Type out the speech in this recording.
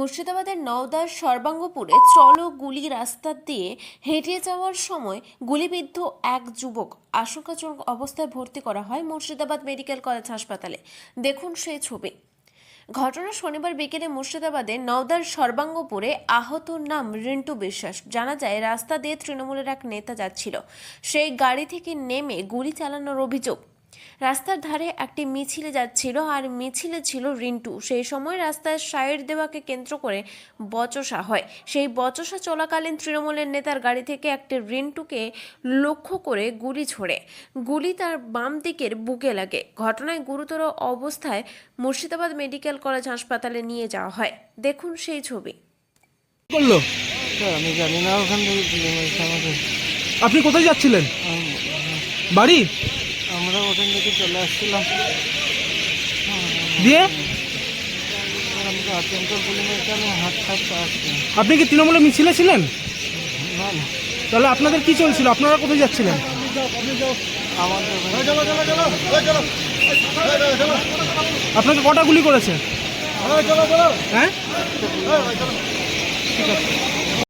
মুর্শিদাবাদের নওদার সর্বাঙ্গপুরে চলো গুলি রাস্তা দিয়ে হেঁটে যাওয়ার সময় গুলিবিদ্ধ এক যুবক আশঙ্কাজনক অবস্থায় ভর্তি করা হয় মুর্শিদাবাদ মেডিকেল কলেজ হাসপাতালে। দেখুন সেই ছবি। ঘটনা শনিবার বিকেলে মুর্শিদাবাদে নওদার সর্বাঙ্গপুরে আহত নাম রিন্টু বিশ্বাস। জানা যায়, রাস্তা দিয়ে তৃণমূলের এক নেতা যাচ্ছিল। সেই গাড়ি থেকে নেমে গুলি চালানোর অভিযোগ। রাস্তার ধারে একটি মিছিলে যাচ্ছিল আর মিছিলে ছিল রিন্টু। সেই সময় রাস্তায় সাইড দেওয়াকে কেন্দ্র করে বচসা হয়। সেই বচসা চলাকালীন তৃণমূলের নেতার গাড়ি থেকে একটি রিন্টুকে লক্ষ্য করে গুলি ছোড়ে গুলি তার বাম দিকের বুকে লাগে। ঘটনায় গুরুতর অবস্থায় মুর্শিদাবাদ মেডিকেল কলেজ হাসপাতালে নিয়ে যাওয়া হয়। দেখুন সেই ছবি। করল স্যার আমি জানি না ওখান থেকে আপনি কোথায় যাচ্ছিলেন? বাড়ি? আমরা ওখান থেকে চলে আসছিলাম। দিয়ে? আপনি কি তৃণমূলে মিছিলে ছিলেন? তাহলে আপনাদের কি চলছিল? আপনারা কোথায় যাচ্ছিলেন? আপনাকে কটা গুলি করেছে? হ্যাঁ? ঠিক আছে